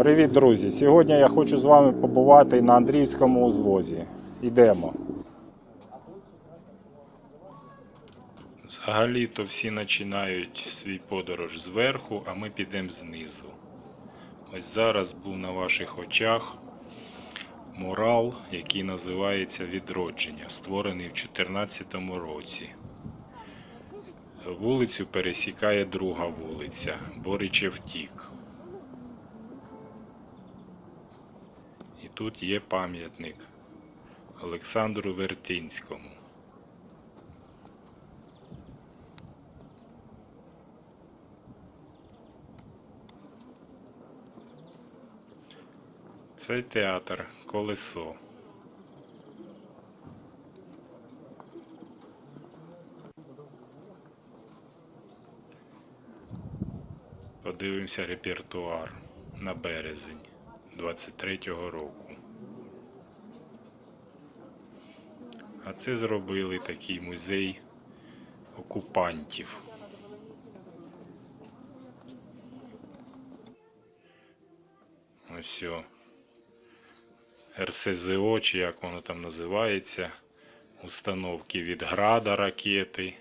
Привіт, друзі! Сьогодні я хочу з вами побувати на Андріївському узвозі. Йдемо. Взагалі-то всі починають свій подорож зверху, а ми підемо знизу. Ось зараз був на ваших очах мурал, який називається Відродження, створений в 2014 році. Вулицю пересікає друга вулиця Боричев Тік. Тут є пам'ятник Олександру Вертинському. Це театр Колесо. Подивимося репертуар на березень 23-го року. А це зробили такий музей окупантів. Ось о. РСЗО, чи як воно там називається, установки від града ракети,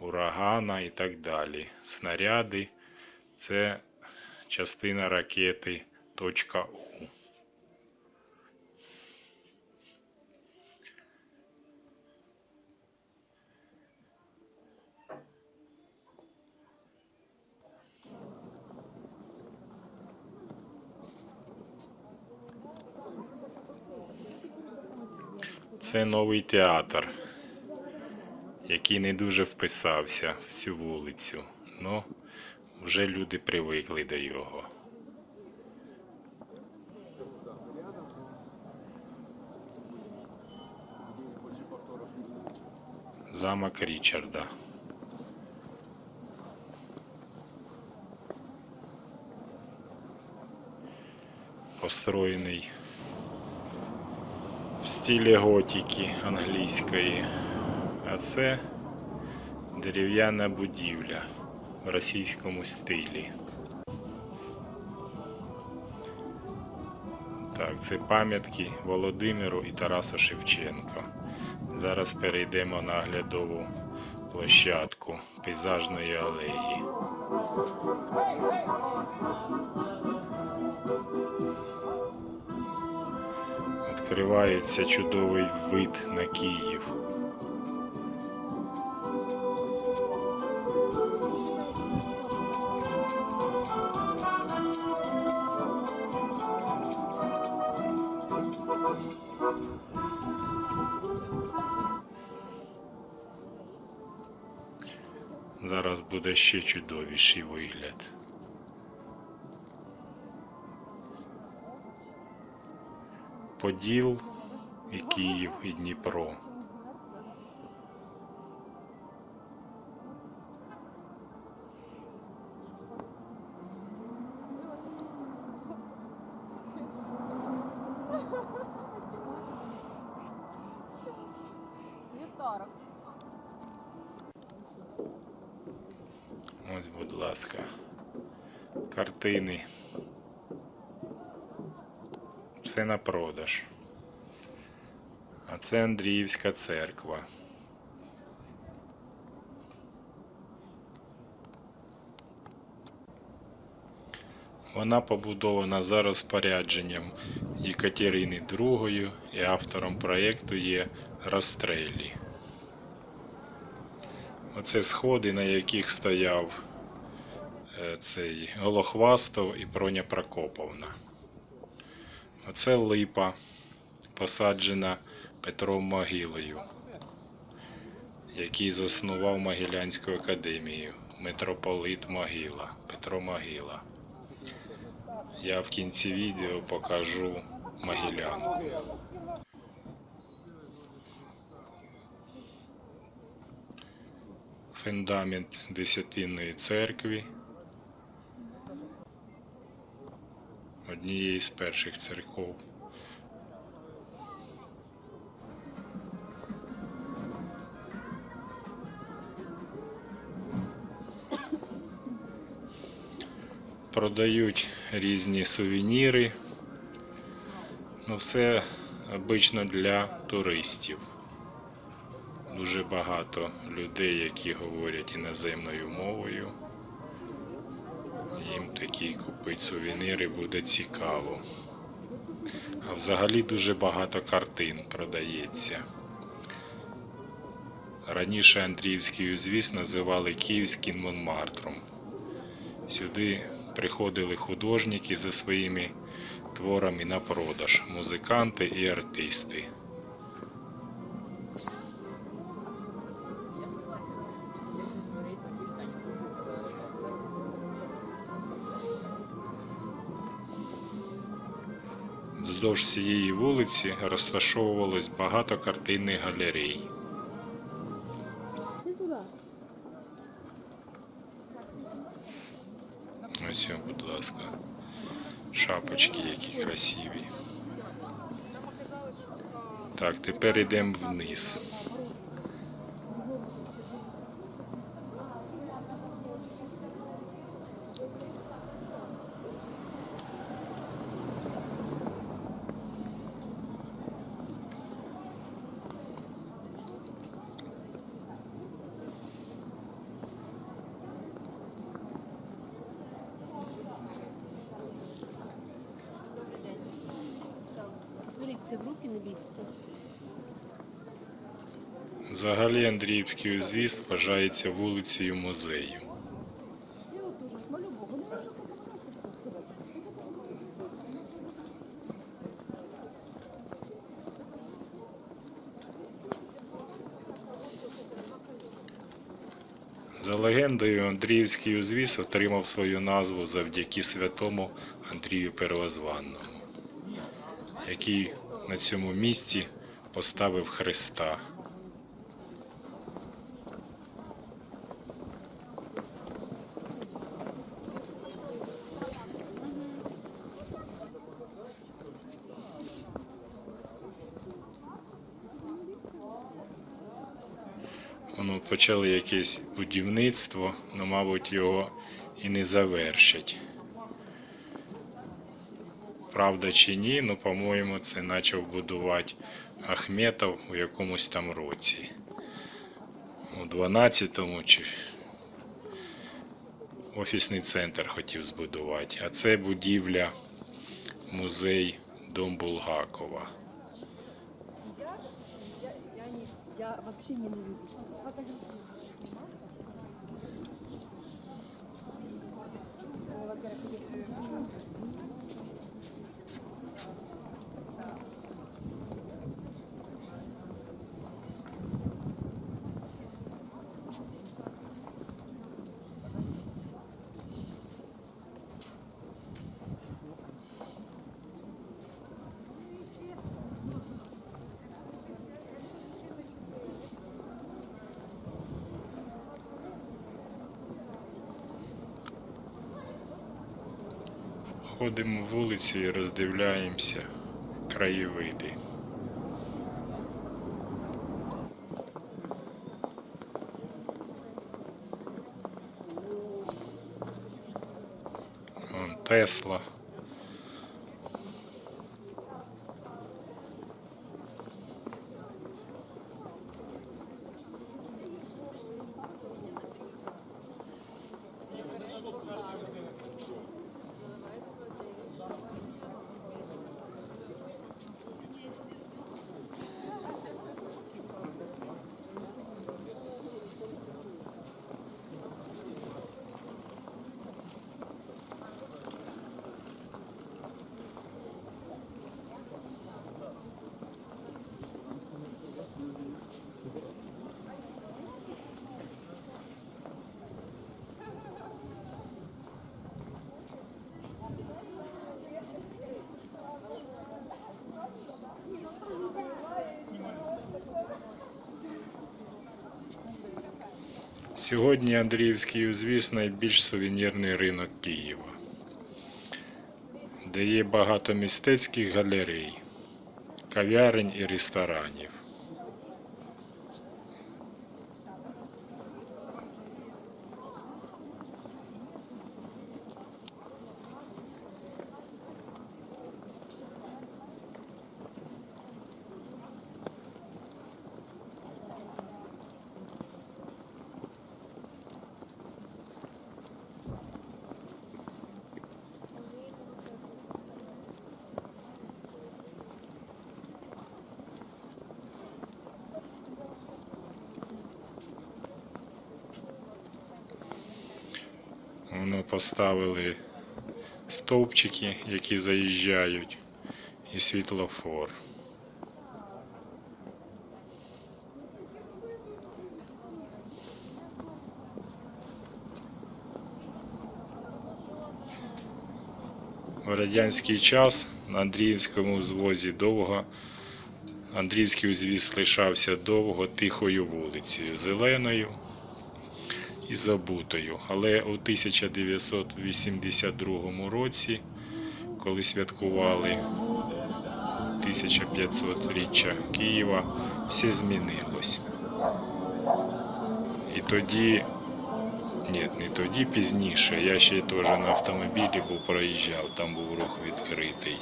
урагана і так далі. Снаряди це частина ракети. Це новий театр, який не дуже вписався в цю вулицю. Ну, вже люди привикли до його. Замок Річарда. Построєний в стилі готики англійської. А це дерев'яна будівля в російському стилі. Так, це пам'ятки Володимиру і Тарасу Шевченко. Зараз перейдемо на оглядову площадку пейзажної алеї. Відкривається чудовий вид на Київ. Зараз буде ще чудовіший вигляд. Поділ і Київ і Дніпро. Вівторок. Ось, будь ласка, картини. Все на продаж. А це Андріївська церква. Вона побудована за розпорядженням Єкатерини II і автором проєкту є Растрелі. Оце сходи, на яких стояв цей Голохвастов і Броня Прокоповна. Оце липа, посаджена Петром Могилою, який заснував Могилянську академію. Митрополит Могила, Петро Могила. Я в кінці відео покажу Могилянку. Фундамент Десятинної церкви. Однієї з перших церков. продають різні сувеніри. Ну, все обично для туристів. Дуже багато людей, які говорять іноземною мовою. Їм такі купити сувеніри буде цікаво. А взагалі дуже багато картин продається. Раніше Андріївський узвіз називали Київським Монмартром. Сюди приходили художники за своїми творами на продаж, музиканти і артисти. Вздовж цієї вулиці розташовувалось багато картинних галерей. Ось, будь ласка, шапочки які красиві. Так, тепер йдемо вниз. Беріться в руки, не бійтеся. Взагалі Андріївський узвіз вважається вулицею музею. За легендою, Андріївський узвіз отримав свою назву завдяки святому Андрію Первозванному, який на цьому місці поставив Христа. Воно почали якесь будівництво, але, мабуть, його і не завершать. Правда чи ні, ну, по-моєму, це почав будувати Ахметов у якомусь там році. У 12-му чи офісний центр хотів збудувати. А це будівля музей Дом Булгакова. Я, я, я, не, я вообще не. Ну, во-первых, если- Ходимо вулицю і роздивляємося краєвиди. Вон Тесла. Сьогодні Андріївський узвіз найбільш сувенірний ринок Києва, де є багато містецьких галерей, кав'ярень і ресторанів. Воно поставили стовпчики, які заїжджають, і світлофор. В радянський час на Андріївському узвозі довго Андріївський узвіз лишався довго тихою вулицею, зеленою і забутою. Але у 1982 році, коли святкували 1500-річчя Києва, все змінилось. І тоді, ні, не тоді пізніше, я ще теж на автомобілі був проїжджав, там був рух відкритий.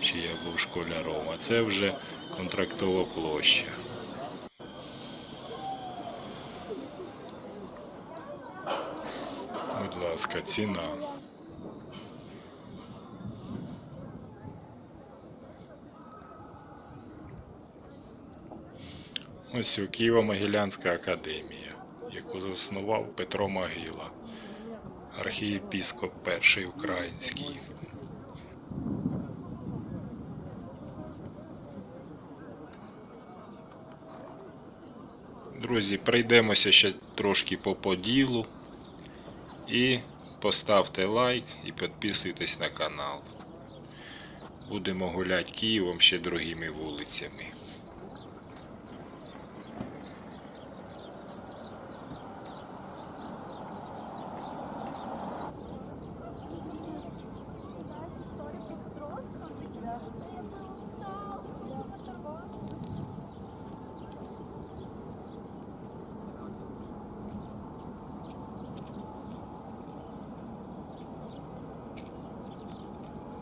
Ще я був школяром, а це вже контрактова площа. Ціна. Ось у Києво-Могилянська академія, яку заснував Петро Могила, архієпіскоп перший український. Друзі, пройдемося ще трошки по поділу. І поставте лайк і підписуйтесь на канал. Будемо гуляти Києвом ще другими вулицями.